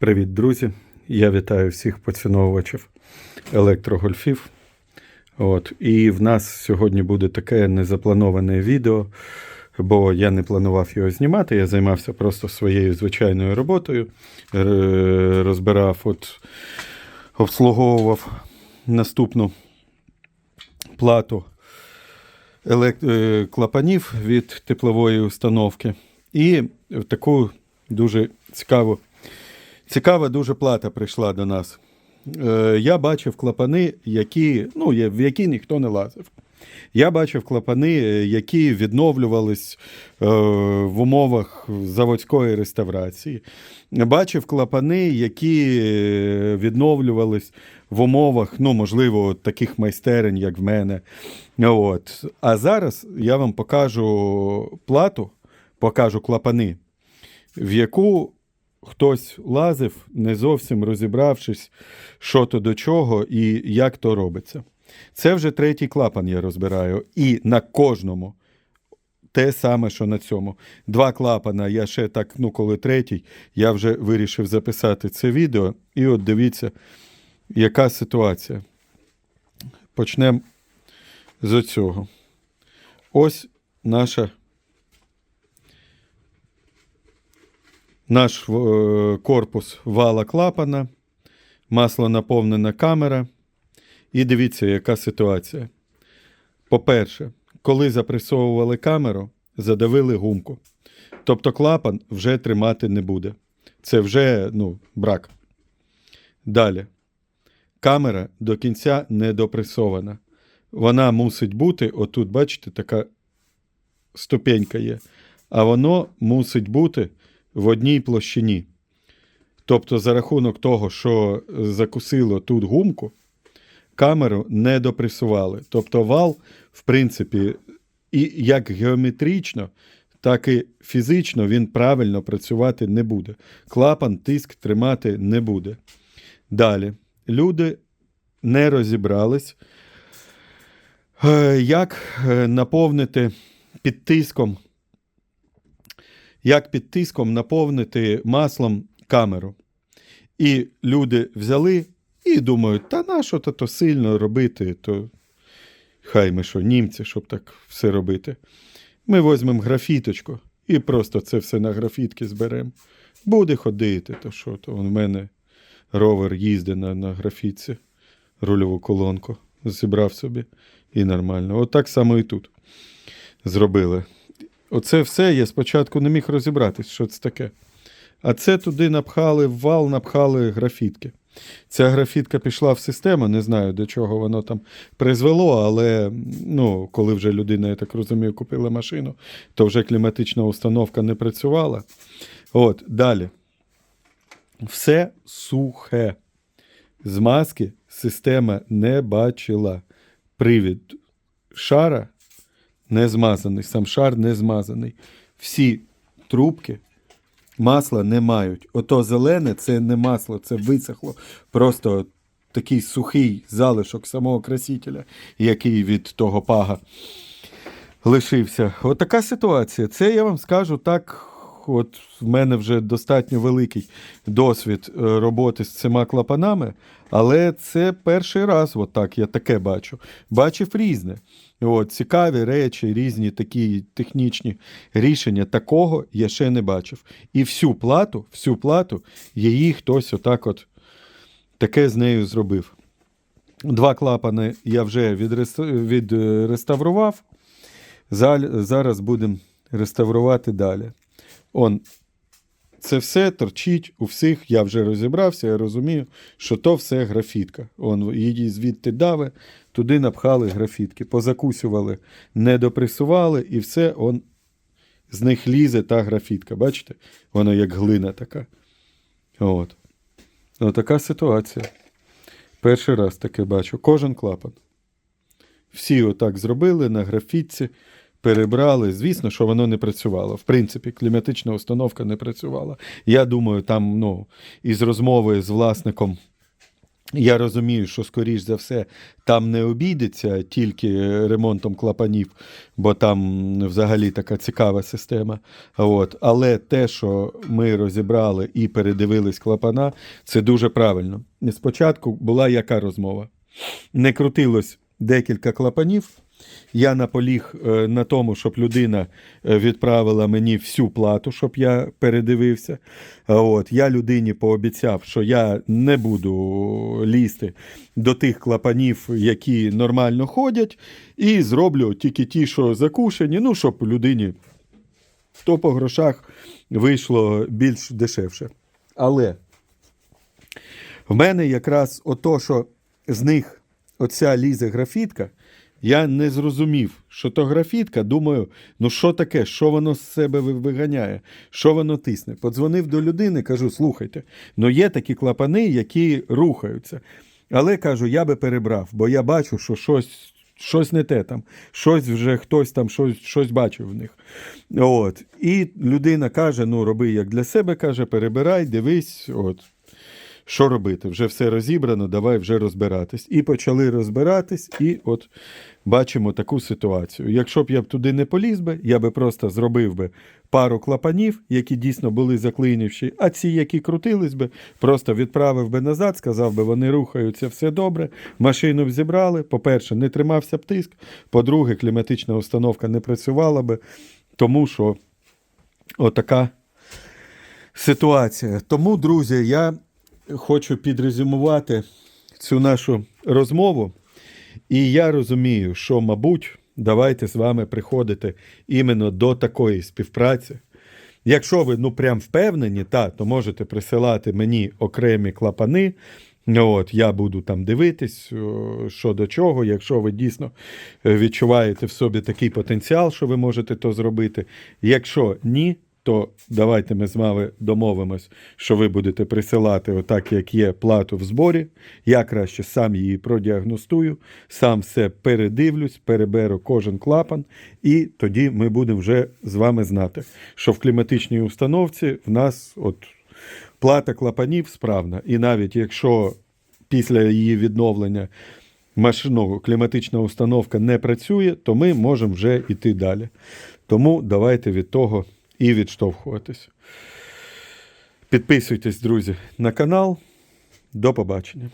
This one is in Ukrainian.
Привіт, друзі! Я вітаю всіх поціновувачів електрогольфів. От. І в нас сьогодні буде таке незаплановане відео, бо я не планував його знімати. Я займався просто своєю звичайною роботою. Розбирав, от, обслуговував наступну плату елект... е, клапанів від теплової установки. І таку дуже цікаву Цікава дуже плата прийшла до нас. Е, я бачив клапани, які, ну, в які ніхто не лазив. Я бачив клапани, е, які відновлювались е, в умовах заводської реставрації. Бачив клапани, які е, відновлювались в умовах, ну, можливо, таких майстерень, як в мене. От. А зараз я вам покажу плату, покажу клапани, в яку хтось лазив, не зовсім розібравшись, що то до чого і як то робиться. Це вже третій клапан я розбираю. І на кожному те саме, що на цьому. Два клапана. Я ще так, ну, коли третій, я вже вирішив записати це відео. І от дивіться, яка ситуація. Почнемо з цього. Ось наша наш е, корпус вала клапана, масло наповнена камера. І дивіться, яка ситуація. По-перше, коли запресовували камеру, задавили гумку. Тобто клапан вже тримати не буде. Це вже ну, брак. Далі. Камера до кінця не допресована. Вона мусить бути, отут, бачите, така ступенька є. А воно мусить бути в одній площині. Тобто, за рахунок того, що закусило тут гумку, камеру не допресували. Тобто вал, в принципі, і як геометрично, так і фізично він правильно працювати не буде. Клапан тиск тримати не буде. Далі. Люди не розібрались, е, як е, наповнити під тиском як під тиском наповнити маслом камеру. І люди взяли і думають, та на що то, то сильно робити, то хай ми що, німці, щоб так все робити. Ми візьмемо графіточку і просто це все на графітки зберемо. Буде ходити, то що, то в мене ровер їздить на, на графітці, рульову колонку, зібрав собі і нормально. От так само і тут зробили. Оце все я спочатку не міг розібратись, що це таке. А це туди напхали в вал, напхали графітки. Ця графітка пішла в систему, не знаю, до чого воно там призвело, але ну, коли вже людина, я так розумію, купила машину, то вже кліматична установка не працювала. От, далі. Все сухе. Змазки система не бачила. Привід шара не змазаний, сам шар не змазаний. Всі трубки масла не мають. Ото зелене це не масло, це висохло. Просто такий сухий залишок самого красителя, який від того пага лишився. Отака ситуація. Це я вам скажу так. От в мене вже достатньо великий досвід е, роботи з цими клапанами, але це перший раз, от так, я таке бачу. Бачив різне. От, цікаві речі, різні такі технічні рішення. Такого я ще не бачив. І всю плату, всю плату, її хтось отак от таке з нею зробив. Два клапани я вже відреставрував. Зараз будемо реставрувати далі. Он, це все торчить у всіх, я вже розібрався, я розумію, що то все графітка. Он, її звідти дави, туди напхали графітки, позакусювали, не допресували, і все он, з них лізе та графітка. Бачите? Вона як глина така. От. Отака ситуація. Перший раз таке бачу. Кожен клапан. Всі отак зробили на графітці, перебрали. Звісно, що воно не працювало. В принципі, кліматична установка не працювала. Я думаю, там, ну, із розмови з власником Я розумію, що, скоріш за все, там не обійдеться тільки ремонтом клапанів, бо там взагалі така цікава система. От. Але те, що ми розібрали і передивились клапана, це дуже правильно. Спочатку була яка розмова? Не крутилось декілька клапанів. Я наполіг е, на тому, щоб людина е, відправила мені всю плату, щоб я передивився. От, я людині пообіцяв, що я не буду лізти до тих клапанів, які нормально ходять, і зроблю тільки ті, що закушені, ну, щоб людині то по грошах вийшло більш дешевше. Але в мене якраз ото, що з них оця лізе графітка, я не зрозумів, що то графітка. Думаю, ну що таке, що воно з себе виганяє, що воно тисне. Подзвонив до людини, кажу: слухайте, ну є такі клапани, які рухаються. Але кажу, я би перебрав, бо я бачу, що щось. Щось не те там, щось вже хтось там щось, щось бачив в них. От. І людина каже: ну, роби як для себе, каже, перебирай, дивись, от. Що робити? Вже все розібрано, давай вже розбиратись. І почали розбиратись, і от бачимо таку ситуацію. Якщо б я б туди не поліз би, я би просто зробив би пару клапанів, які дійсно були заклинівші, а ці, які крутились би, просто відправив би назад, сказав би, вони рухаються, все добре. Машину б зібрали. По-перше, не тримався б тиск. По-друге, кліматична установка не працювала би, тому що отака ситуація. Тому, друзі, я хочу підрезюмувати цю нашу розмову. І я розумію, що, мабуть, давайте з вами приходити іменно до такої співпраці. Якщо ви ну прям впевнені, та, то можете присилати мені окремі клапани. От, я буду там дивитись, що до чого. Якщо ви дійсно е, відчуваєте в собі такий потенціал, що ви можете то зробити. Якщо ні, то давайте ми з вами домовимось, що ви будете присилати, отак, як є, плату в зборі. Я краще сам її продіагностую, сам все передивлюсь, переберу кожен клапан, і тоді ми будемо вже з вами знати, що в кліматичній установці в нас от плата клапанів справна. І навіть якщо після її відновлення машину, кліматична установка не працює, то ми можемо вже йти далі. Тому давайте від того і відштовхуватись. Підписуйтесь, друзі, на канал. До побачення.